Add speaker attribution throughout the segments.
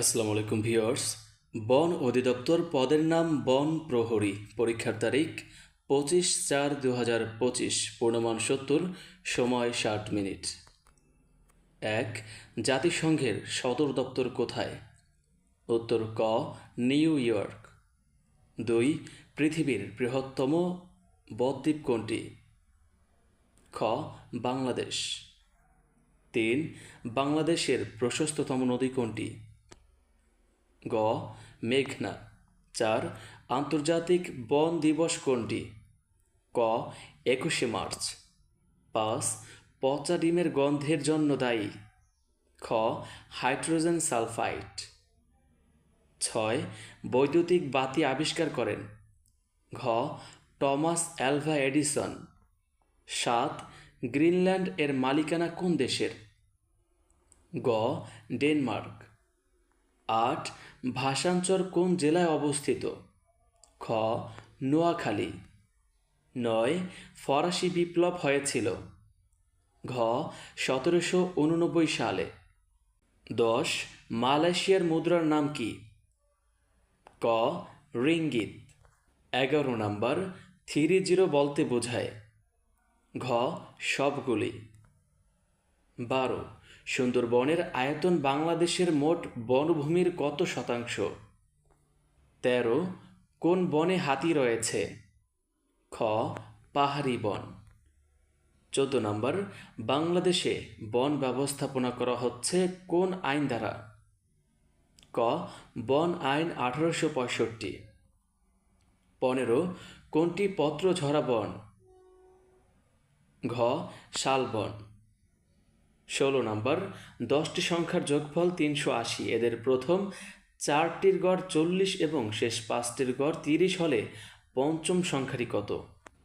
Speaker 1: আসসালামু আলাইকুম ভিউয়ার্স। বন অধিদপ্তর পদের নাম বন প্রহরী। পরীক্ষার তারিখ পঁচিশ চার দু হাজার পঁচিশ। পূর্ণমান সত্তর, সময় ষাট মিনিট। এক, জাতিসংঘের সদর দপ্তর কোথায়? উত্তর, ক, নিউ ইয়র্ক। দুই, পৃথিবীর বৃহত্তম বদ্বীপ কোনটি? খ, বাংলাদেশ। তিন, বাংলাদেশের প্রশস্ততম নদী কোনটি? গ, মেঘনা। চার, আন্তর্জাতিক বন দিবস কোনটি? ক, একুশে মার্চ। পাঁচ, পচা ডিমের গন্ধের জন্য দায়ী। খ, হাইড্রোজেন সালফাইড। ছয়, বৈদ্যুতিক বাতি আবিষ্কার করেন। ঘ, টমাস অ্যালভা এডিসন। সাত, গ্রিনল্যান্ড এর মালিকানা কোন দেশের? গ, ডেনমার্ক। আট ভাষাঞ্চর কোন জেলায় অবস্থিত? খ. নোয়াখালী। নয়. ফরাসি বিপ্লব হয়েছিল। ঘ. সতেরোশো উননব্বই সালে। দশ. মালয়েশিয়ার মুদ্রার নাম কি? ক. রিঙ্গিত। এগারো নাম্বার, থ্রি জিরো বলতে বোঝায়। ঘ. সবগুলি। বারো। সুন্দরবনের আয়তন বাংলাদেশের মোট বনভূমির কত শতাংশ? তেরো, কোন বনে হাতি রয়েছে? খ, পাহাড়ি বন। চোদ্দ নম্বর, বাংলাদেশে বন ব্যবস্থাপনা করা হচ্ছে কোন আইন দ্বারা? ক, বন আইন আঠারোশো পঁয়ষট্টি। পনেরো, কোনটি পত্র ঝরা বন? ঘ শালবন ষোলো নম্বর। দশটি সংখ্যার যোগফল তিনশো আশি। এদের প্রথম চারটির গড় চল্লিশ এবং শেষ পাঁচটির গড় তিরিশ হলে পঞ্চম সংখ্যাটি কত?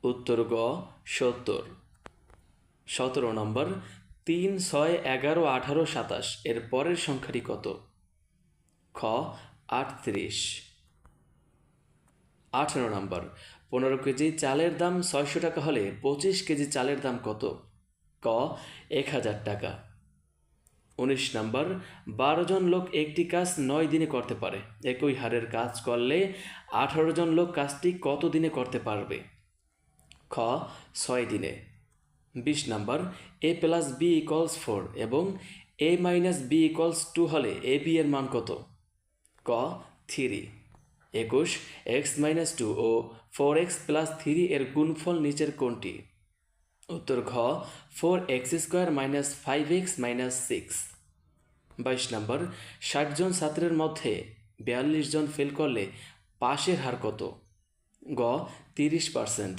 Speaker 1: উত্তর গ, সত্তর। সতেরো নম্বর, তিন ছয় এগারো আঠারো সাতাশ। এর পরের সংখ্যাটি কত? খ, আটত্রিশ। আঠারো নম্বর, পনেরো কেজি চালের দাম ছয়শো টাকা হলে পঁচিশ কেজি চালের দাম কত? ক, এক হাজার টাকা। উনিশ নাম্বার, বারো জন লোক একটি কাজ নয় দিনে করতে পারে। একই হারের কাজ করলে আঠারো জন লোক কাজটি কত দিনে করতে পারবে? খ, ছয় দিনে। বিশ number, A plus B equals four এবং A minus B equals two হলে এ বি এর মান কত? ক, থ্রি। একুশ, এক্স মাইনাস টু ও ফোর এক্স প্লাস থ্রি এর গুণফল নিচের কোনটি? উত্তর ঘ four X square minus five X minus six বাইশ নম্বর, ষাট জন ছাত্রের মধ্যে বিয়াল্লিশ জন ফেল করলে পাশের হার কত? গ, তিরিশ পার্সেন্ট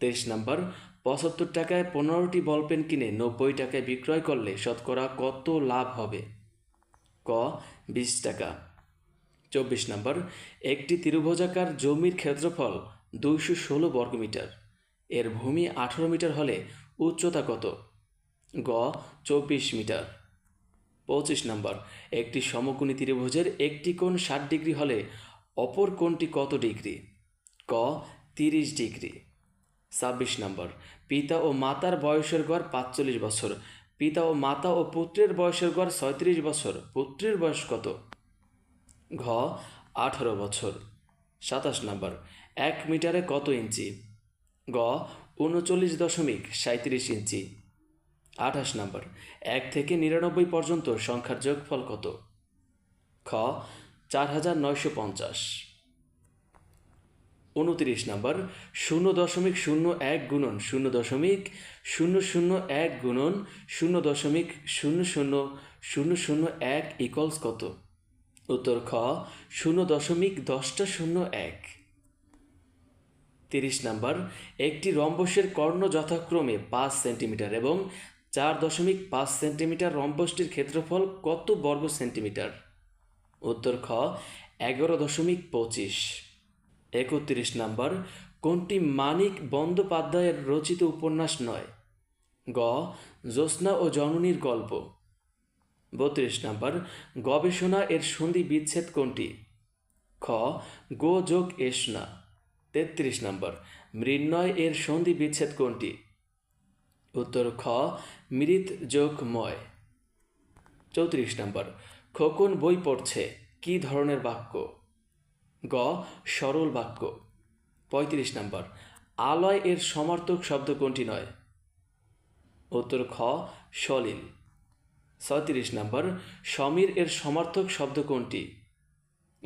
Speaker 1: তেইশ নম্বর, পঁচাত্তর টাকায় পনেরোটি বল কিনে নব্বই টাকায় বিক্রয় করলে শতকরা কত লাভ হবে? ক, বিশ টাকা। চব্বিশ নম্বর, একটি ত্রিভুজাকার জমির ক্ষেত্রফল দুইশো ষোলো বর্গমিটার। এর ভূমি আঠারো মিটার হলে উচ্চতা কত? গ, চব্বিশ মিটার। পঁচিশ নম্বর, একটি সমকোণী ত্রিভুজের একটি কোণ ষাট ডিগ্রি হলে অপর কোণটি কত ডিগ্রি? ক, তিরিশ ডিগ্রি। ছাব্বিশ নম্বর, পিতা ও মাতার বয়সের গড় পাঁচচল্লিশ বছর। পিতা ও মাতা ও পুত্রের বয়সের গড় ছয়ত্রিশ বছর। পুত্রের বয়স কত? ঘ, আঠারো বছর। সাতাশ নম্বর, এক মিটারে কত ইঞ্চি? গ, উনচল্লিশ দশমিক সাঁত্রিশ ইঞ্চি। আঠাশ নম্বর, এক থেকে নিরানব্বই পর্যন্ত সংখ্যার যোগফল কত? খ, চার হাজার নয়শো পঞ্চাশ। উনত্রিশ নম্বর, শূন্য দশমিক শূন্য এক গুণন শূন্য দশমিক শূন্য শূন্য এক গুণন শূন্য দশমিক শূন্য শূন্য শূন্য শূন্য এক ইকলস কত? উত্তর খ, শূন্য দশমিক দশটা শূন্য এক। তিরিশ নাম্বার, একটি রম্বসের কর্ণ যথাক্রমে পাঁচ সেন্টিমিটার এবং চার দশমিক পাঁচ সেন্টিমিটার রম্বসটির ক্ষেত্রফল কত বর্গ সেন্টিমিটার? উত্তর খ, এগারো দশমিক পঁচিশ। একত্রিশ নাম্বার, কোনটি মানিক বন্দ্যোপাধ্যায়ের রচিত উপন্যাস নয়? গ, জ্যোৎস্না ও জননীর গল্প। বত্রিশ নাম্বার, গবেষণা এর সন্ধি বিচ্ছেদ কোনটি? খ, গো যোগ এসনা তেত্রিশ নম্বর, মৃন্ময় এর সন্ধি বিচ্ছেদ কোনটি? উত্তর খ, মৃত যোগ ময়। চৌত্রিশ নম্বর, খোকন বই পড়ছে, কি ধরনের বাক্য? গ, সরল বাক্য। পঁয়ত্রিশ নম্বর, আলয় এর সমার্থক শব্দ কোনটি নয়? উত্তর খ, সলিল। ছয়ত্রিশ নম্বর, সমীর এর সমার্থক শব্দ কোনটি?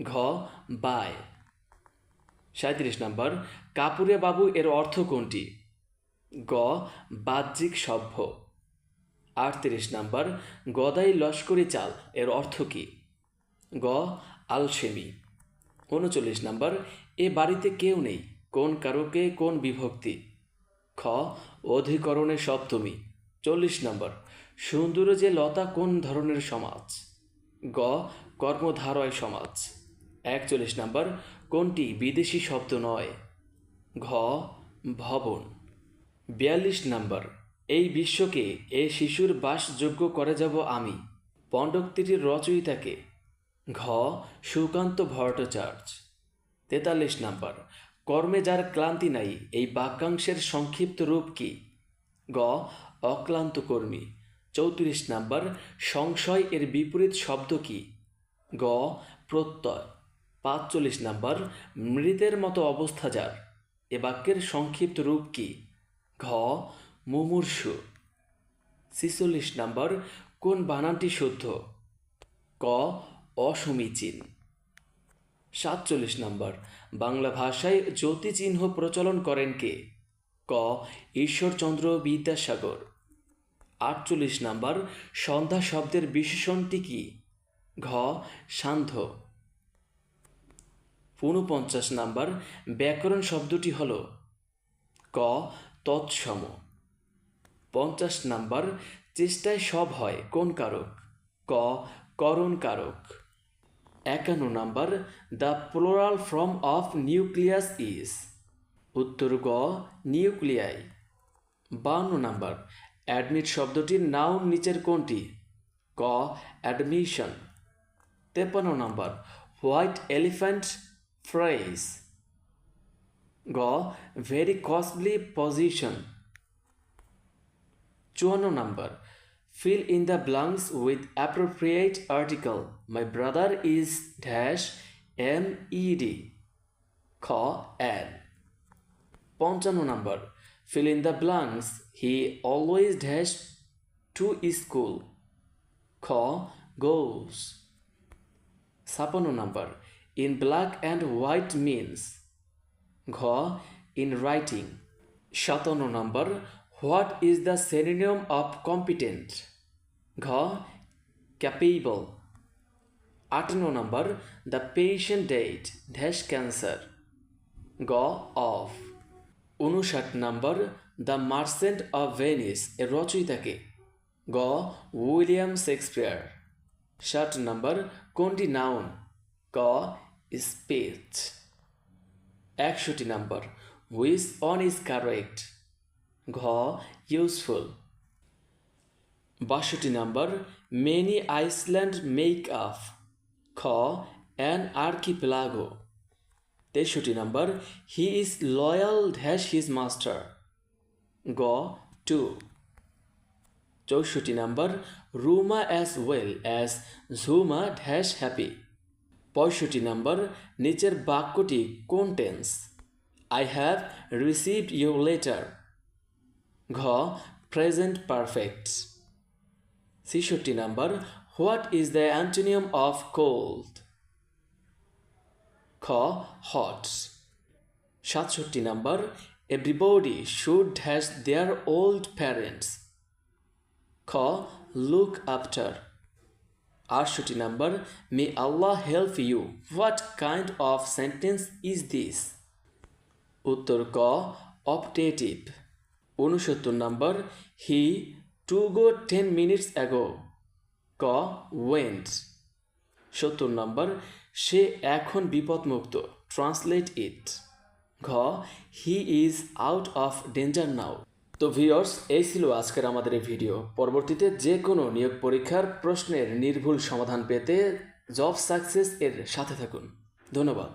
Speaker 1: ঘ, বায়। সাঁত্রিশ নম্বর, কাপুরে বাবু এর অর্থ কোনটি? গ, বাহ্যিক সভ্য। আটত্রিশ নম্বর, গদাই লস্করি চাল এর অর্থ কী? গ, আলসেমি। উনচল্লিশ নম্বর, এ বাড়িতে কেউ নেই, কোন কারকে কোন বিভক্তি? খ, অধিকরণে সপ্তমী চল্লিশ নম্বর, সুন্দর যে লতা কোন ধরনের সমাজ? গ, কর্মধারয় সমাজ। একচল্লিশ নম্বর কোনটি বিদেশি শব্দ নয়? ঘ, ভবন। বিয়াল্লিশ নম্বর, এই বিশ্বকে এ শিশুর বাসযোগ্য করে যাব আমি, পণ্ডক্তিটির রচয়িতাকে। ঘ, সুকান্ত ভট্টাচার্য। তেতাল্লিশ নম্বর, কর্মে যার ক্লান্তি নাই, এই বাক্যাংশের সংক্ষিপ্ত রূপ কি? গ, অক্লান্ত কর্মী। চৌত্রিশ নম্বর, সংশয় এর বিপরীত শব্দ কি? গ, প্রত্যয়। পাঁচচল্লিশ নম্বর, মৃতের মতো অবস্থা যার। এ বাক্যের সংক্ষিপ্ত রূপ কি? ঘ, মুমূর্ষু। ছিচল্লিশ নাম্বার, কোন বানানটি শুদ্ধ? ক, অসমীচীন। সাতচল্লিশ নম্বর, বাংলা ভাষায় জ্যোতিচিহ্ন প্রচলন করেন কে? ক, ঈশ্বরচন্দ্র বিদ্যাসাগর। আটচল্লিশ নম্বর, সন্ধ্যা শব্দের বিশেষণটি কি? ঘ, সান্ধ্য। ঊনপঞ্চাশ নাম্বার ব্যাকরণ শব্দটি হল ক তৎসম। পঞ্চাশ নাম্বার চেষ্টায় সব হয় কোন কারক? ক করণ কারক একান্ন number the plural form of nucleus is. উত্তর গ নিউক্লিয়াই। বান্ন নাম্বার অ্যাডমিট শব্দটির নাউন নিচের কোনটি? ক অ্যাডমিশন। তেপান্ন নাম্বার হোয়াইট এলিফ্যান্ট ফ্রেজ গ ভেরি কস্টলি পজিশন চুয়ান্ন number in the blanks with appropriate article my brother is dash m e d খ an পঞ্চান্ন number fill in the blanks he always dash to school খ goes ছাপান্ন number in black and white means, ঘ, in writing. সাতান্ন number what is the synonym of competent ঘ capable আটান্ন নম্বর the patient died dash cancer গ of উনষাট নম্বর the merchant of Venice এর রচয়িতাকে। গ উইলিয়াম শেক্সপিয়ার ষাট নম্বর, কোনটি নাউন ক স্পেচ একষট্টি number which one is correct ঘ ইউজফুল বাষট্টি number many islands make up খ অ্যান আর্কিপ্লাগো তেষট্টি number he is loyal dash his master গ টু চৌষট্টি number Ruma as well as Jhuma dash happy পঁয়ষট্টি নম্বর, নিচের বাক্যটি কোন tense? I have received your letter ঘ প্রেজেন্ট পারফেক্ট ছেষট্টি number what is the antonym of cold খ hot সাতষট্টি number everybody should has their old parents খ look after আটষট্টি number may Allah help you what kind of sentence is this উত্তর ক optative উনসত্তর number he to go ten minutes ago ক went সত্তর number, সে এখন বিপদমুক্ত. ট্রান্সলেট ইট ঘ he is out of danger now তো ভিওর্স এই ছিল আজকের আমাদের এই ভিডিও। পরবর্তীতে যে কোনো নিয়োগ পরীক্ষার প্রশ্নের নির্ভুল সমাধান পেতে জব সাকসেস এর সাথে থাকুন। ধন্যবাদ।